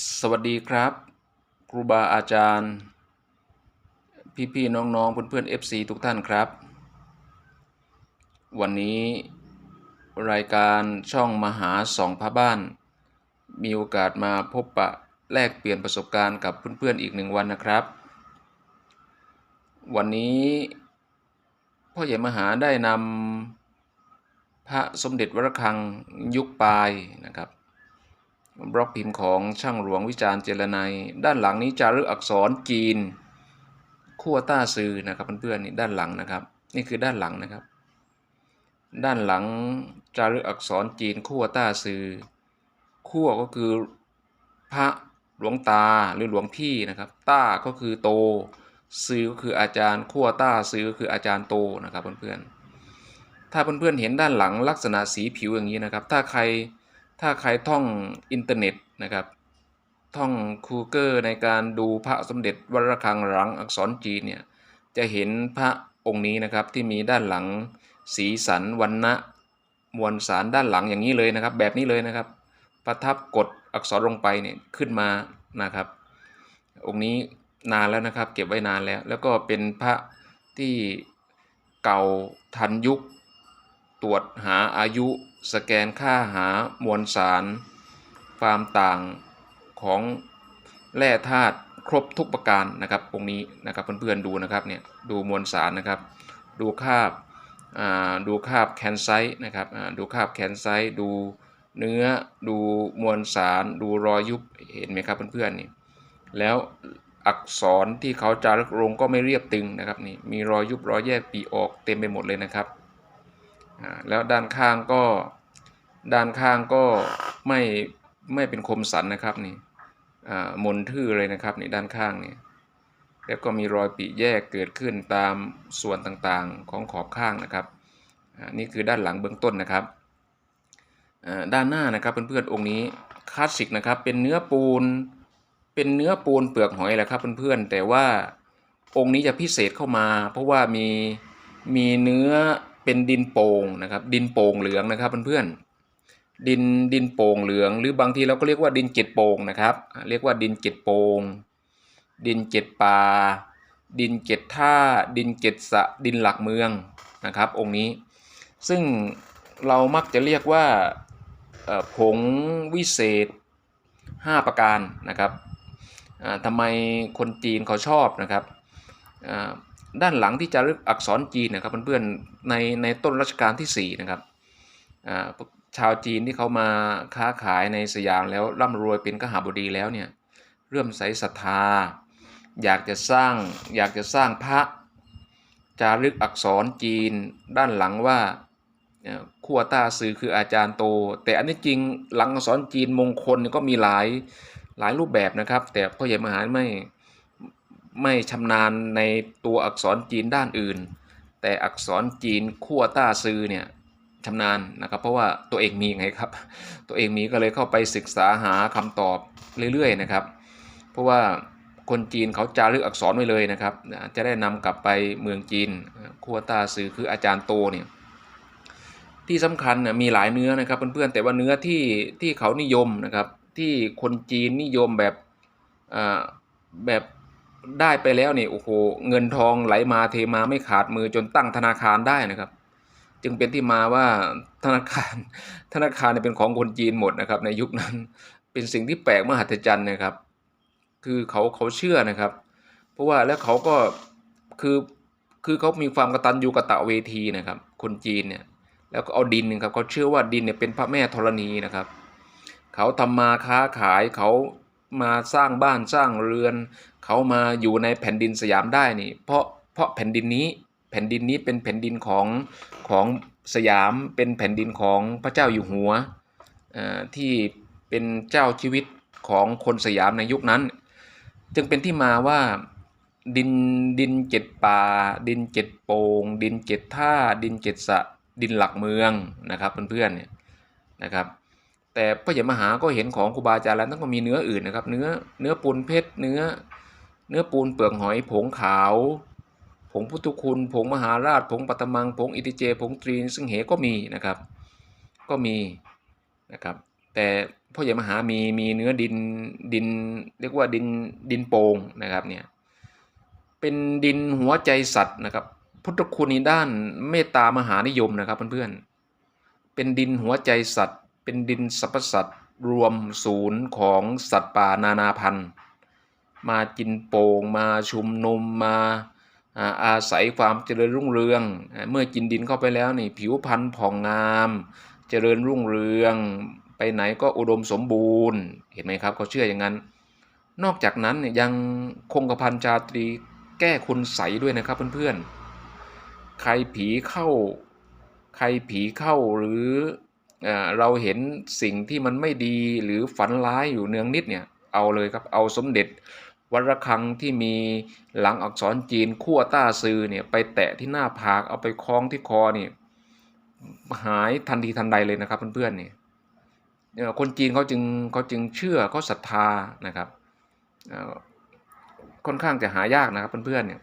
สวัสดีครับ ครูบาอาจารย์ พี่ๆน้องๆเพื่อนๆ FC ทุกท่านครับ วันนี้รายการช่องมหาสองพระบ้าน มีโอกาสมาพบปะแลกเปลี่ยนประสบการณ์กับเพื่อนๆอีกหนึ่งวันนะครับ วันนี้พ่อใหญ่มหาได้นำพระสมเด็จวรคังยุคปลายนะครับ บล็อกพิมพ์ของช่างหลวงวิจารณ์เจรไนยด้านหลังนี้จารึกอักษรจีนขั้วต้าซือนะครับเพื่อนๆนี่ด้านหลังนะครับ นี่คือด้านหลังนะครับ ด้านหลังจารึกอักษรจีนขั้วต้าซือขั้วก็คือพระหลวงตาหรือหลวงพี่นะครับ ต้าก็คือโตซือก็คืออาจารย์ขั้วต้าซือก็คืออาจารย์โตนะครับเพื่อนๆถ้าเพื่อนๆเห็นด้านหลังลักษณะสีผิวอย่างนี้นะครับ ถ้าใคร ถ้าใครท่องอินเทอร์เน็ตนะครับ ท่องคูเกอร์ในการดูพระสมเด็จวรระฆังหลังอักษรจีนเนี่ยจะเห็นพระองค์นี้นะครับที่มีด้านหลังสีสันวันนะมวลสารด้านหลังอย่างนี้เลยนะครับ แบบนี้เลยนะครับ ประทับกดอักษรลงไปเนี่ยขึ้นมานะครับ องค์นี้นานแล้วนะครับ เก็บไว้นานแล้ว แล้วก็เป็นพระที่เก่าทันยุค ตรวจหาอายุ สแกนค่าหามวลสาร ความต่างของแร่ธาตุครบทุกประการนะครับตรงนี้นะครับเพื่อนๆดูนะครับเนี่ยดูมวลสารนะครับ ดูคาบอ่าดูคาบแคนไซต์นะครับดูคาบแคนไซต์ดูเนื้อดูมวลสาร ดูรอยยุบเห็นไหมครับเพื่อนๆนี่แล้วอักษรที่เขาจารึกลงก็ไม่เรียบตึงนะครับนี่มีรอยยุบรอยแยกปีออกเต็มไปหมดเลยนะครับ แล้วด้านข้างก็ด้านข้างก็ไม่ไม่เป็นคมสันนะครับนี่มนทื่อเลยนะครับนี่ด้านข้างนี่แล้วก็มีรอยปีแยกเกิดขึ้นตามส่วนต่างๆของขอบข้างนะครับนี่คือด้านหลังเบื้องต้นนะครับด้านหน้านะครับเพื่อนๆองค์นี้คลาสสิกนะครับเป็นเนื้อปูน เป็นเนื้อปูนเปลือกหอยแหละครับเพื่อนๆแต่ว่าองค์นี้จะพิเศษเข้ามา เพราะว่ามีมีเนื้อ เป็นดินโป่งนะครับ ดินโป่งเหลืองนะครับเพื่อนๆดินดินโป่งเหลือง หรือบางทีเราก็เรียกว่าดินเจ็ดโป่งนะครับ เรียกว่าดินเจ็ดโป่งดินเจ็ดป่าดินเจ็ดท่า ดินเจ็ดสะดินหลักเมืองนะครับ องค์นี้ ซึ่งเรามักจะเรียกว่าผงวิเศษ 5 ประการนะครับทำไมคนจีนเขาชอบนะครับ ด้านหลังที่จะรึกอักษรจีนนะครับเพื่อนๆในในต้นรัชกาลที่4นะครับชาวจีนที่เขามาค้าขายในสยามแล้วร่ำรวยเป็นกหาบดีแล้วเนี่ยเริ่มใส่ศรัทธา อยากจะสร้างอยากจะสร้างพระจารึกอักษรจีนด้านหลังว่าขั้วต้าซือคืออาจารย์โต แต่อันนี้จริงหลังอักษรจีนมงคลก็มีหลายหลายรูปแบบนะครับ แต่พ่อใหญ่มหาไม่ ไม่ชำนาญในตัวอักษรจีนด้านอื่น แต่อักษรจีนขั้วต้าซือเนี่ยชำนาญนะครับ เพราะว่าตัวเองมีไงครับ ตัวเองมีก็เลยเข้าไปศึกษาหาคำตอบเรื่อยๆนะครับ เพราะว่าคนจีนเขาจารึกอักษรไว้เลยนะครับ จะได้นำกลับไปเมืองจีนขั้วต้าซือคืออาจารย์โตเนี่ยที่สำคัญนะมีหลายเนื้อนะครับเพื่อนๆแต่ว่าเนื้อที่ที่เขานิยมนะครับ ที่คนจีนนิยมแบบแบบ ได้ไปแล้วนี่โอ้โหเงินทองไหลมาเทมาไม่ขาดมือจนตั้งธนาคารได้นะครับ จึงเป็นที่มาว่าธนาคาร ธนาคารเนี่ยเป็นของคนจีนหมดนะครับ ในยุคนั้นเป็นสิ่งที่แปลกมหัศจรรย์นะครับ คือเขาเขาเชื่อนะครับ เพราะว่าแล้วเขาก็คือคือเขามีความกระตัญญูกตะเวทีนะครับ คนจีนเนี่ยแล้วก็เอาดินนะครับเขาเชื่อว่าดินเนี่ยเป็นพระแม่ธรณีนะครับ เขาทำมาค้าขายเขา มาสร้างบ้านสร้างเรือน เขามาอยู่ในแผ่นดินสยามได้นี่ เพราะเพราะแผ่นดินนี้แผ่นดินนี้เป็นแผ่นดินของของสยามเป็นแผ่นดินของพระเจ้าอยู่หัวอ่อที่เป็นเจ้าชีวิตของคนสยามในยุคนั้น จึงเป็นที่มาว่าดินดินเจ็ดป่า ดินเจ็ดโปง่งดินเจ็ดท่า ดินเจ็ดสะดินหลักเมืองนะครับเพื่อนๆเนี่ยนะครับ แต่พระยมหาก็เห็นของครูบาอาจารย์แล้วต้องมีเนื้ออื่นนะครับ เนื้อเนื้อปูนเพชรเนื้อ เนื้อปูนเปลือกหอยผงขาว ผงพุทธคุณ ผงมหาราช ผงปัตมัง ผงอิติเจ ผงตรีนซึ่งเหก็มีนะครับ ก็มีนะครับ แต่พ่อใหญ่มหามีมีเนื้อดินดิน เรียกว่าดินดินโป่งนะครับเนี่ยเป็นดินหัวใจสัตว์นะครับ พุทธคุณในด้านเมตตามหานิยมนะครับเพื่อนๆเป็นดินหัวใจสัตว์ เป็นดินสรรพสัตว์รวมศูนย์ของสัตว์ป่านานาพันธุ์ มากินโป่งมาชุมนุมมาอาศัยความเจริญรุ่งเรือง เมื่อกินดินเข้าไปแล้วนี่ผิวพรรณผ่องงาม เจริญรุ่งเรือง ไปไหนก็อุดมสมบูรณ์ เห็นไหมครับเขาเชื่ออย่างนั้น นอกจากนั้นยังคงกระพันชาตรีแก้คุณใสยด้วยนะครับเพื่อนๆ ใครผีเข้า ใครผีเข้าหรือ เราเห็นสิ่งที่มันไม่ดีหรือฝันร้ายอยู่เนืองนิดเนี่ยเอาเลยครับเอาสมเด็จวัดระฆังที่มีหลังอักษรจีนขั้วต้าซือเนี่ยไปแตะที่หน้าผากเอาไปคล้องที่คอนี่หายทันทีทันใดเลยนะครับเพื่อนๆเนี่ยเอ่อคนจีนเขาจึงเขาจึงเชื่อเขาศรัทธานะครับค่อนข้างจะหายากนะครับเพื่อนๆเนี่ย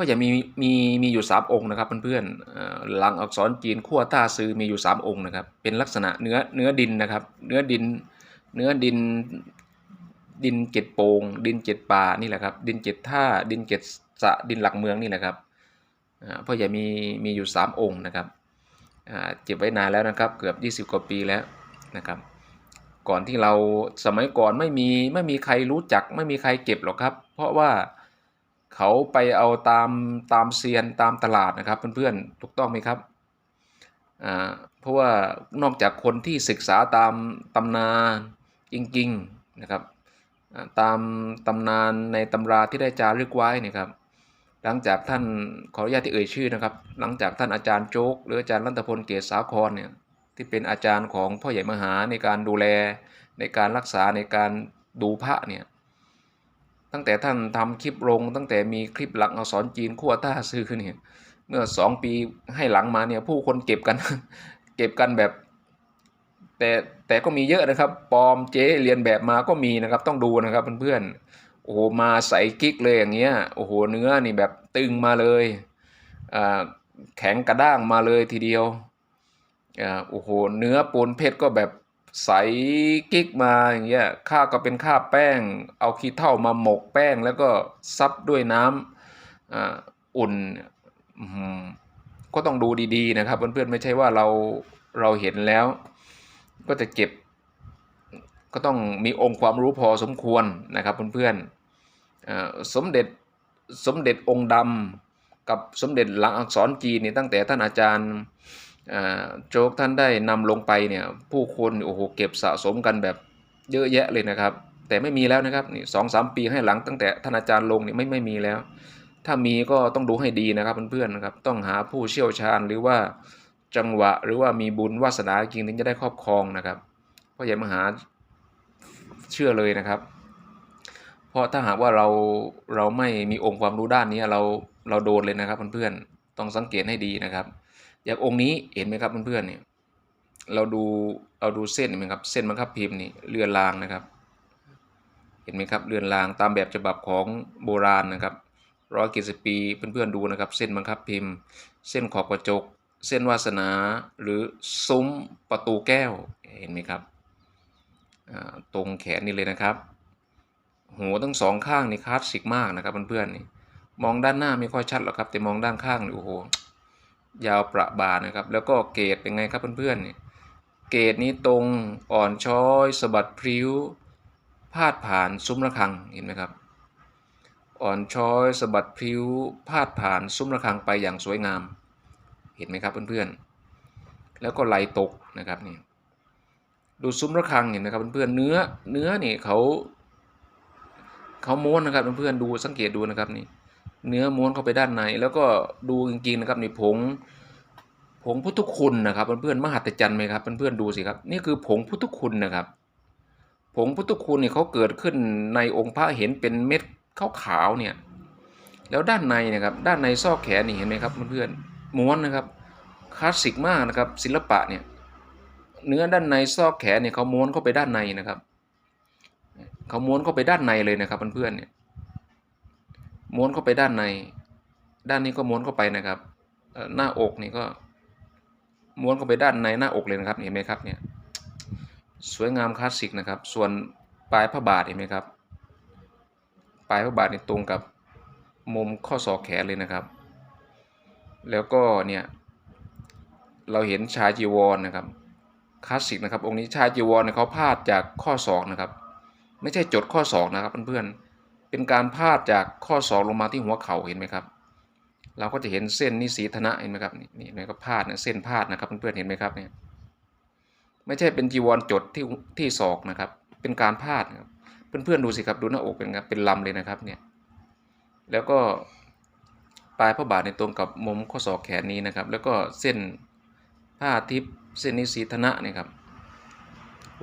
เพราะอย่ามีมีมีอยู่สามองค์นะครับเพื่อนๆเอ่อหลังอักษรจีนขั้วต้าซือมีอยู่สามองค์นะครับ เป็นลักษณะเนื้อเนื้อดินนะครับ เนื้อดินเนื้อดินดินเจ็ดโปงดินเจ็ดป่านี่แหละครับ ดินเจ็ดท่าดินเจ็ดสะดินหลักเมืองนี่แหละครับอ่าเพราะอย่ามีมีอยู่สามองค์นะครับเก็บไว้นานแล้วนะครับเกือบ 20 กว่าปีแล้วนะครับ ก่อนที่เราสมัยก่อนไม่มีไม่มีใครรู้จัก ไม่มีใครเก็บหรอกครับ เพราะว่า เขาไปเอาตามตามเซียนตามตลาดนะครับเพื่อนๆถูกต้องไหมครับอ่าเพราะว่านอกจากคนที่ศึกษาตามตำนานจริงๆนะครับตามตำนานในตำราที่ได้จารึกไว้นะครับ หลังจากท่านขออนุญาตที่เอ่ยชื่อนะครับ หลังจากท่านอาจารย์โจ๊ก หรืออาจารย์รัตพลเกศสาครเนี่ยที่เป็นอาจารย์ของพ่อใหญ่มหาในการดูแลในการรักษาในการดูพระเนี่ย ตั้งแต่ท่านทำคลิปลง ตั้งแต่มีคลิปหลักอักษรจีนขั้วต้าซื้อเนี่ยเมื่อสองปีให้หลังมาเนี่ยผู้คนเก็บกัน เก็บกันแบบ แต่แต่ก็มีเยอะนะครับปลอมเจ๊เรียนแบบมาก็มีนะครับ ต้องดูนะครับเพื่อนๆโอ้โหมาใส่กิ๊กเลยอย่างเงี้ยโอ้โหเนื้อนี่แบบตึงมาเลยอ่าแข็งกระด้างมาเลยทีเดียวอ่าโอ้โหเนื้อปูนเพชรก็แบบ ใสกิ๊กมาอย่างเงี้ยข้าวก็เป็นข้าวแป้ง เอาขี้เถ้ามาหมกแป้ง แล้วก็ซับด้วยน้ำอ่าอุ่นก็ต้องดูดีๆนะครับเพื่อนๆไม่ใช่ว่าเราเราเห็นแล้ว ก็จะเก็บ ก็ต้องมีองค์ความรู้พอสมควรนะครับเพื่อนๆอ่อสมเด็จสมเด็จองค์ดำกับสมเด็จหลังอักษรจีนนี่ตั้งแต่ท่านอาจารย์ โจ๊กท่านได้นำลงไปเนี่ยผู้คนโอ้โหเก็บสะสมกันแบบเยอะแยะเลยนะครับ แต่ไม่มีแล้วนะครับนี่สองสามปีให้หลังตั้งแต่ท่านอาจารย์ลงนี่ไม่ไม่มีแล้ว ถ้ามีก็ต้องดูให้ดีนะครับเพื่อนๆนะครับต้องหาผู้เชี่ยวชาญหรือว่าจังหวะหรือว่ามีบุญวาสนาจริงถึงจะได้ครอบครองนะครับเพราะอย่ามหาเชื่อเลยนะครับ เพราะถ้าหากว่าเราเราไม่มีองค์ความรู้ด้านนี้เราเราโดนเลยนะครับเพื่อนๆต้องสังเกตให้ดีนะครับ อย่างองค์นี้เห็นไหมครับเพื่อนๆเนี่ยเราดูเราดูเส้นเห็นไหมครับเส้นบังคับพิมพ์นี่เรือนรางนะครับ เห็นไหมครับเรือนรางตามแบบฉบับของโบราณนะครับร้อยกี่สิบปีเพื่อนๆดูนะครับ เส้นบังคับพิมพ์ เส้นขอบกระจก เส้นวาสนาหรือซุ้มประตูแก้วเห็นไหมครับตรงแขนนี่เลยนะครับหูทั้งสองข้างนี่คลาสสิกมากนะครับเพื่อนๆนี่มองด้านหน้าไม่ค่อยชัดหรอกครับแต่มองด้านข้างนี่โอ้โห ยาวประบานะครับ แล้วก็เกรดเป็นไงครับเพื่อนๆนี่ยเกรดนี้ตรงอ่อนช้อยสะบัดพริ้ว พาดผ่านซุ้มระฆังเห็นไหมครับ อ่อนช้อยสะบัดพริ้ว พาดผ่านซุ้มระฆังไปอย่างสวยงาม เห็นไหมครับเพื่อนๆ แล้วก็ไหลตกนะครับนี่ดูซุ้มระฆังเห็นไหมครับเพื่อนๆเนื้อเนื้อนี่เขาเขาม้วนนะครับเพื่อนๆดูสังเกตดูนะครับนี่ เนื้อม้วนเข้าไปด้านใน แล้วก็ดูจริงๆนะครับนี่ผงผงพุทธคุณนะครับเพื่อนๆมหัศจรรย์ไหมครับเพื่อนๆดูสิครับนี่คือผงพุทธคุณนะครับ ผงพุทธคุณเนี่ยเขาเกิดขึ้นในองค์พระเห็นเป็นเม็ดขาวๆเนี่ยแล้วด้านในนะครับด้านในซอกแขนนี่เห็นไหมครับเพื่อนๆม้วนนะครับคลาสสิกมากนะครับศิลปะเนี่ยเนื้อด้านในซอกแขนเนี่ยเขาม้วนเข้าไปด้านในนะครับเขาม้วนเข้าไปด้านในเลยนะครับเพื่อนๆเนี่ย ม้วนเข้าไปด้านใน ด้านนี้ก็ม้วนเข้าไปนะครับ หน้าอกนี่ก็ม้วนเข้าไปด้านในหน้าอกเลยนะครับเห็นไหมครับเนี่ยสวยงามคลาสสิกนะครับ ส่วนปลายพระบาทเห็นไหมครับ ปลายพระบาทนี่ตรงกับมุมข้อศอกแขนเลยนะครับ แล้วก็เนี่ยเราเห็นชายจีวรนะครับคลาสสิกนะครับองค์นี้ชายจีวรเนี่ยเขาพาดจากข้อศอกนะครับ ไม่ใช่จดข้อศอกนะครับเพื่อนๆ เป็นการพาดจากข้อศอกลงมาที่หัวเข่าเห็นไหมครับ เราก็จะเห็นเส้นนิสีธนะเห็นไหมครับนี่นี่นี่ก็พาดนะเส้นพาดนะครับเพื่อนๆเห็นไหมครับเนี่ยไม่ใช่เป็นจีวรจดที่ที่ศอกนะครับ เป็นการพาดครับเพื่อนๆดูสิครับดูหน้าอกเป็นไงเป็นลำเลยนะครับเนี่ยแล้วก็ปลายพระบาทในตรงกับมุมข้อศอกแขนนี้นะครับ แล้วก็เส้นผ้าทิพย์เส้นนิสีธนะเนี่ยครับ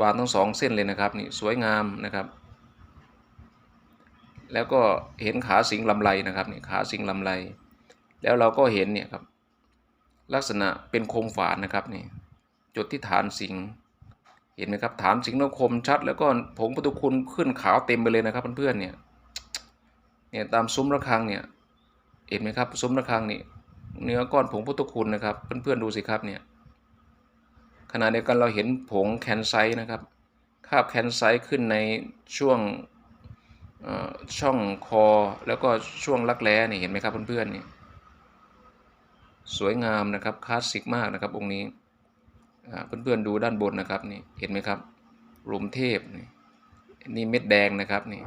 วางทั้งสองเส้นเลยนะครับนี่สวยงามนะครับ แล้วก็เห็นขาสิงลำไรนะครับเนี่ยขาสิงลำไร แล้วเราก็เห็นเนี่ยครับลักษณะเป็นโคมฝานนะครับนี่จุดที่ฐานสิงเห็นไหมครับฐานสิงแล้วคมชัด แล้วก็ผงประตูคุณขึ้นขาวเต็มไปเลยนะครับเพื่อนๆเนี่ยเนี่ยตามซุ้มระฆังเนี่ยเห็นไหมครับซุ้มระฆังนี่เนื้อก้อนผงพุทธคุณนะครับเพื่อนๆดูสิครับเนี่ยขณะเดียวกันเราเห็นผงแคนไซนะครับคาบแคนไซขึ้นในช่วง ช่องคอแล้วก็ช่วงรักแร้นี่เห็นไหมครับเพื่อนๆนี่สวยงามนะครับคลาสสิกมากนะครับองค์นี้เพื่อนๆดูด้านบนนะครับนี่เห็นไหมครับรุมเทพนี่นี่เม็ดแดงนะครับนี่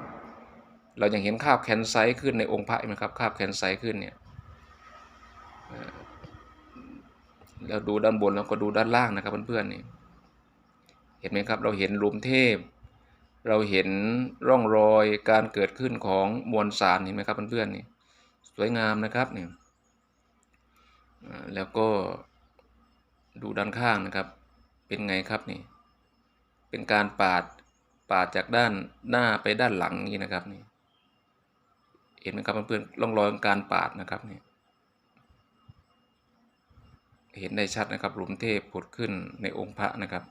เรายังเห็นคาบแคนไซต์ขึ้นในองค์พระไหมครับคาบแคนไซต์ขึ้นเนี่ยแล้วดูด้านบนแล้วก็ดูด้านล่างนะครับเพื่อนๆนี่เห็นไหมครับเราเห็นรุมเทพ เราเห็นร่องรอยการเกิดขึ้นของมวลสารเห็นไหมครับเพื่อนๆนี่สวยงามนะครับนี่แล้วก็ดูด้านข้างนะครับ เป็นไงครับนี่ เป็นการปาดปาดจากด้านหน้าไปด้านหลังนี้นะครับนี่เห็นไหมครับเพื่อนๆร่องรอยการปาดนะครับนี่เห็นได้ชัดนะครับหลุมเทพผุดขึ้นในองค์พระนะครับ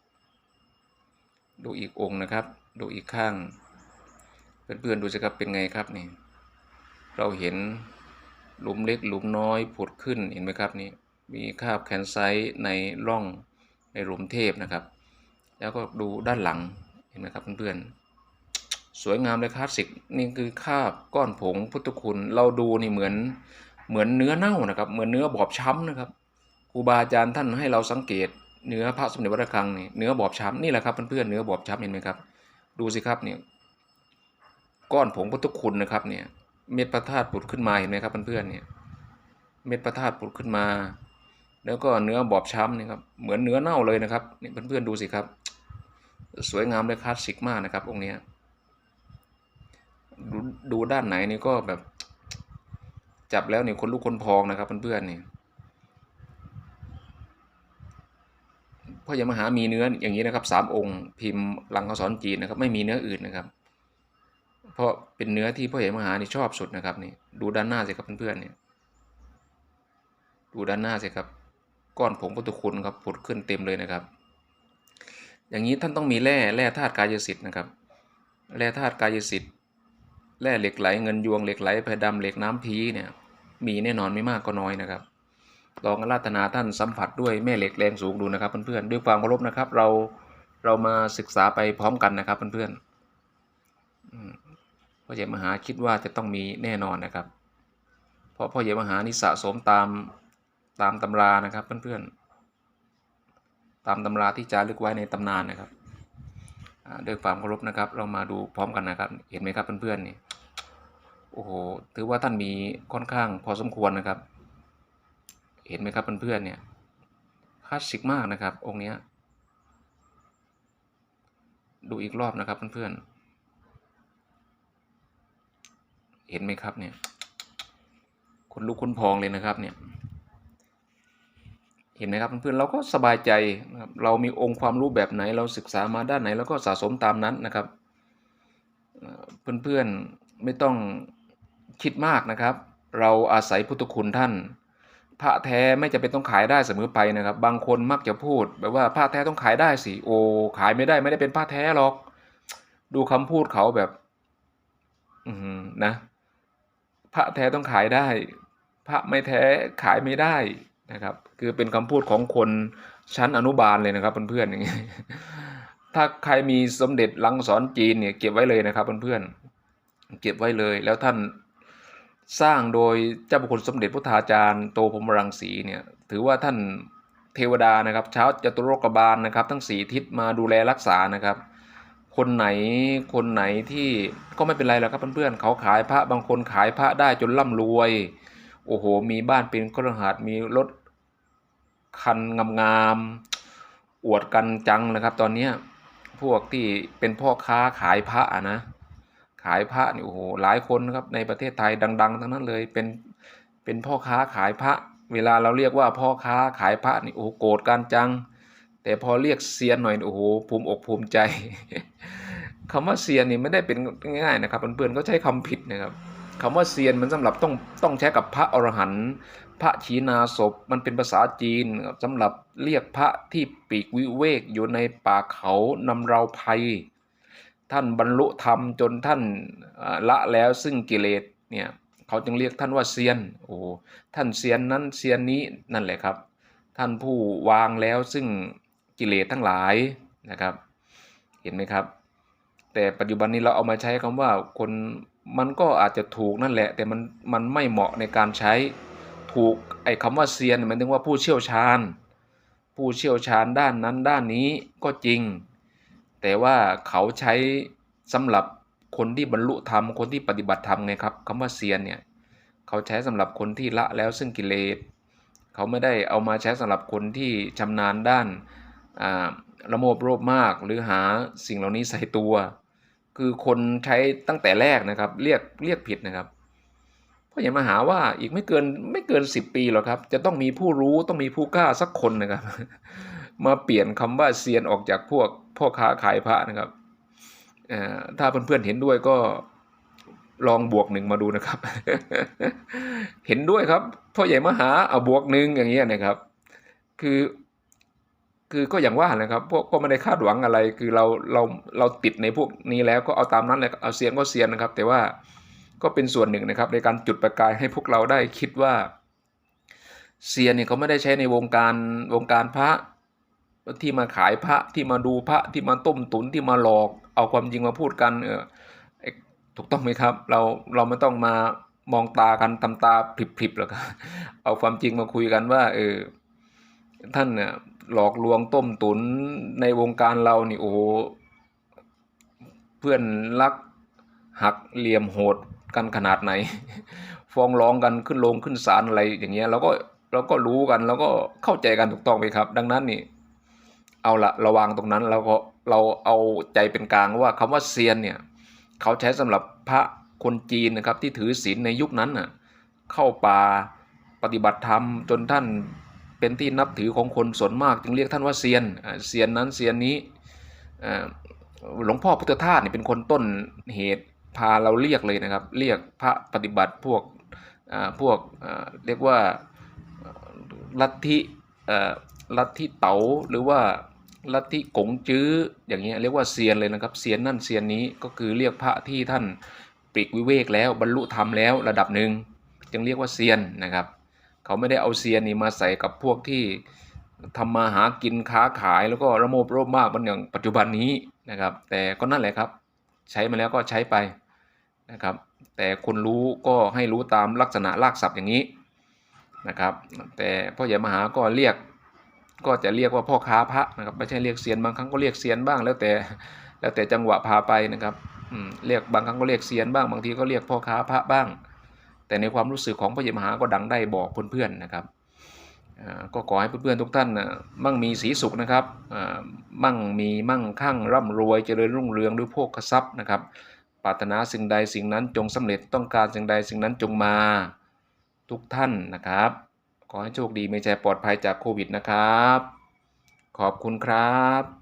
ดูอีกองค์นะครับ ดูอีกข้าง เพื่อนๆดูสิครับเป็นไงครับนี่ เราเห็นหลุมเล็กหลุมน้อยผุดขึ้นเห็นไหมครับนี่ มีคราบแคนไซต์ในร่องในหลุมเทพนะครับ แล้วก็ดูด้านหลังเห็นไหมครับเพื่อนๆ สวยงามเลยคลาสสิกนี่คือคราบก้อนผงพุทธคุณ เราดูนี่เหมือนเหมือนเนื้อเน่านะครับ เหมือนเนื้อบอบช้ำนะครับครูบาอาจารย์ท่านให้เราสังเกต เนื้อพระสมเด็จวัดระฆังเนี่ยเนื้อบอบช้ำนี่แหละครับเพื่อนๆเนื้อบอบช้ำเห็นไหมครับ ดูสิครับเนี่ยก้อนผงพุทธคุณนะครับเนี่ยเม็ดพระธาตุผุดขึ้นมาเห็นไหมครับเพื่อนๆเนี่ยเม็ดพระธาตุผุดขึ้นมา แล้วก็เนื้อบอบช้ำนี่ครับเหมือนเนื้อเน่าเลยนะครับเนี่เพื่อนๆดูสิครับ สวยงามและคลาสสิกมากนะครับองค์นี้ดูดูด้านไหนนี่ก็แบบ จับแล้วเนี่ยคนลุกคนพองนะครับเพื่อนๆนี่ย พ่อใหญ่มหามีเนื้ออย่างนี้นะครับสามองค์ พิมพ์ลังคสอนจีนนะครับ ไม่มีเนื้ออื่นนะครับ เพราะเป็นเนื้อที่พ่อใหญ่มหานี่ชอบสุดนะครับนี่ดูด้านหน้าสิครับเพื่อนๆเนี่ยดูด้านหน้าสิครับ ก้อนผงพุทธคุณครับผุดขึ้นเต็มเลยนะครับ อย่างนี้ท่านต้องมีแร่แร่ธาตุกายสิทธิ์นะครับแร่ธาตุกายสิทธิ์แร่เหล็กไหลเงินยวงเหล็กไหลเพดำเหล็กน้ำพีเนี่ยมีแน่นอนไม่มากก็น้อยนะครับ ลองอาราธนาท่านสัมผัสด้วยแม่เหล็กแรงสูงดูนะครับเพื่อนๆด้วยความเคารพนะครับ เราเรามาศึกษาไปพร้อมกันนะครับเพื่อนๆพ่อใหญ่มหาคิดว่าจะต้องมีแน่นอนนะครับ เพราะพ่อใหญ่มหานี่สะสมตามตามตำรานะครับเพื่อนๆ ตามตำราที่จารึกไว้ในตำนานนะครับด้วยความเคารพนะครับ เรามาดูพร้อมกันนะครับ เห็นไหมครับเพื่อนๆนี่โอ้โหถือว่าท่านมีค่อนข้างพอสมควรนะครับ เห็นไหมครับเพื่อนๆเนี่ยคลาสสิกมากนะครับ องค์นี้ดูอีกรอบนะครับเพื่อนๆ เห็นไหมครับเนี่ยคนลุกคนพองเลยนะครับเนี่ย เห็นไหมครับเพื่อนๆเราก็สบายใจนะครับเรามีองค์ความรู้แบบไหน เราศึกษามาด้านไหนเราก็สะสมตามนั้นนะครับ เพื่อนๆไม่ต้องคิดมากนะครับ เราอาศัยพุทธคุณท่าน พระแท้ไม่จะเป็นต้องขายได้เสมอไปนะครับ บางคนมักจะพูดแบบว่าพระแท้ต้องขายได้สิโอ ขายไม่ได้ไม่ได้เป็นพระแท้หรอก ดูคำพูดเขาแบบ อืนะพระแท้ต้องขายได้ พระไม่แท้ขายไม่ได้นะครับ คือเป็นคำพูดของคนชั้นอนุบาลเลยนะครับเพื่อนๆอย่างนี้ถ้าใครมีสมเด็จลังสอนจีนเนี่ยเก็บไว้เลยนะครับเพื่อนๆเก็บไว้เลยแล้วท่าน สร้างโดยเจ้าพระคุณสมเด็จพุทธาจารย์โตพรมรังสีเนี่ยถือว่าท่านเทวดานะครับเช้าจตุโลกบาลนะครับ ทั้งสี่ทิศมาดูแลรักษานะครับ คนไหนคนไหนที่ก็ไม่เป็นไรหรอกครับเพื่อนๆเขาขายพระบางคนขายพระได้จนร่ำรวย โอ้โห มีบ้านเป็นครือหัดมีรถคันงามๆอวดกันจังนะครับ ตอนเนี้ยพวกที่เป็นพ่อค้าขายพระนะ ขายพระนี่โอ้โหหลายคนนะครับในประเทศไทยดัง ๆ ทั้งนั้นเลยเป็นเป็นพ่อค้าขายพระ เวลาเราเรียกว่าพ่อค้าขายพระนี่โอ้โหโกรธกันจัง แต่พอเรียกเซียนหน่อยโอ้โหภูมิอกภูมิใจคำว่าเซียนนี่ไม่ได้เป็นง่ายๆนะครับเพื่อนๆก็ใช้คำผิดนะครับคำว่าเซียนมันสำหรับต้องต้องใช้กับพระอรหันต์พระชีนาศพมันเป็นภาษาจีนสำหรับเรียกพระที่ปีกวิเวกอยู่ในป่าเขานำเราภัย ท่านบรรลุธรรมจนท่านละแล้วซึ่งกิเลสเนี่ยเขาจึงเรียกท่านว่าเซียนโอ้ท่านเซียนนั้นเซียนนี้นั่นแหละครับ ท่านผู้วางแล้วซึ่งกิเลสทั้งหลายนะครับ เห็นไหมครับ แต่ปัจจุบันนี้เราเอามาใช้คำว่าคนมันก็อาจจะถูกนั่นแหละ แต่มันมันไม่เหมาะในการใช้ถูกไอ้คำว่าเซียนหมายถึงว่าผู้เชี่ยวชาญ ผู้เชี่ยวชาญด้านนั้นด้านนี้ก็จริง แต่ว่าเขาใช้สำหรับคนที่บรรลุธรรมคนที่ปฏิบัติธรรมไงครับคำว่าเซียนเนี่ยเขาใช้สำหรับคนที่ละแล้วซึ่งกิเลสเขาไม่ได้เอามาใช้สำหรับคนที่ชำนาญด้านละโมบโลภมากหรือหาสิ่งเหล่านี้ใส่ตัว คือคนใช้ตั้งแต่แรกนะครับ เรียกเรียกผิดนะครับเพราะอย่ามาหาว่าอีกไม่เกินไม่เกินสิบปีหรอกครับ จะต้องมีผู้รู้ต้องมีผู้กล้าสักคนนะครับ มาเปลี่ยนคำว่าเซียนออกจากพวกพ่อค้าขายพระนะครับถ้าเพื่อนๆเห็นด้วยก็ลองบวกหนึ่งมาดูนะครับ เห็นด้วยครับพ่อใหญ่มหาเอาบวกหนึ่งอย่างเงี้ยนะครับ คือคือก็อย่างว่านะครับพวกก็ไม่ได้คาดหวังอะไร คือเราเราเราติดในพวกนี้แล้วก็เอาตามนั้นเลยเอาเซียนก็เซียนนะครับ แต่ว่าก็เป็นส่วนหนึ่งนะครับ ในการจุดประกายให้พวกเราได้คิดว่าเซียนเนี่ยเขาไม่ได้ใช้ในวงการวงการพระ ที่มาขายพระที่มาดูพระที่มาต้มตุนที่มาหลอก เอาความจริงมาพูดกันเออถูกต้องไหมครับ เราเราไม่ต้องมามองตากันทำตาพริบๆหรอกครับเอาความจริงมาคุยกันว่า เออท่านเนี่ยหลอกลวงต้มตุนในวงการเรานี่โอ้เพื่อนรักหักเหลี่ยมโหดกันขนาดไหน ฟ้องร้องกันขึ้นลงขึ้นศาลอะไรอย่างเงี้ยเราก็เราก็รู้กันแล้วก็เข้าใจกันถูกต้องไหมครับ ดังนั้นนี่ เอาละระวังตรงนั้นเราก็เราเอาใจเป็นกลางว่าคำว่าเซียนเนี่ยเขาใช้สำหรับพระคนจีนนะครับที่ถือศีลในยุคนั้นน่ะเข้าป่าปฏิบัติธรรมจนท่านเป็นที่นับถือของคนส่วนมาก จึงเรียกท่านว่าเซียนเซียนนั้นเซียนนี้หลวงพ่อพุทธทาสเนี่ยเป็นคนต้นเหตุพาเราเรียกเลยนะครับ เรียกพระปฏิบัติพวกพวกเรียกว่าลัทธิลัทธิเต๋าหรือว่า ลัทธิกงจื้ออย่างเงี้ยเรียกว่าเซียนเลยนะครับเซียนนั่นเซียนนี้ก็คือเรียกพระที่ท่านปีกวิเวกแล้วบรรลุธรรมแล้วระดับหนึ่งจึงเรียกว่าเซียนนะครับ เขาไม่ได้เอาเซียนนี่มาใส่กับพวกที่ทำมาหากินค้าขายแล้วก็ระโมบโรบมากมันอย่างปัจจุบันนี้นะครับ แต่ก็นั่นแหละครับ ใช้มาแล้วก็ใช้ไปนะครับ แต่คนรู้ก็ให้รู้ตามลักษณะลากศัพท์อย่างนี้นะครับ แต่พ่อใหญ่มหาก็เรียก ก็จะเรียกว่าพ่อค้าพระนะครับไม่ใช่เรียกเซียนบางครั้งก็เรียกเซียนบ้างแล้วแต่แล้วแต่จังหวะพาไปนะครับเรียกบางครั้งก็เรียกเซียนบ้างบางทีก็เรียกพ่อค้าพระบ้าง แต่ในความรู้สึกของพระเยมหาก็ดังได้บอกเพื่อนๆนะครับก็ขอให้เพื่อนๆทุกท่านมั่งมีสีสุขนะครับมั่งมีมั่งคั่งร่ำรวยเจริญรุ่งเรืองด้วยโภคทรัพย์นะครับปรารถนาสิ่งใดสิ่งนั้นจงสำเร็จต้องการสิ่งใดสิ่งนั้นจงมาทุกท่านนะครับ ขอให้โชคดีมีใจปลอดภัยจากโควิดนะครับ ขอบคุณครับ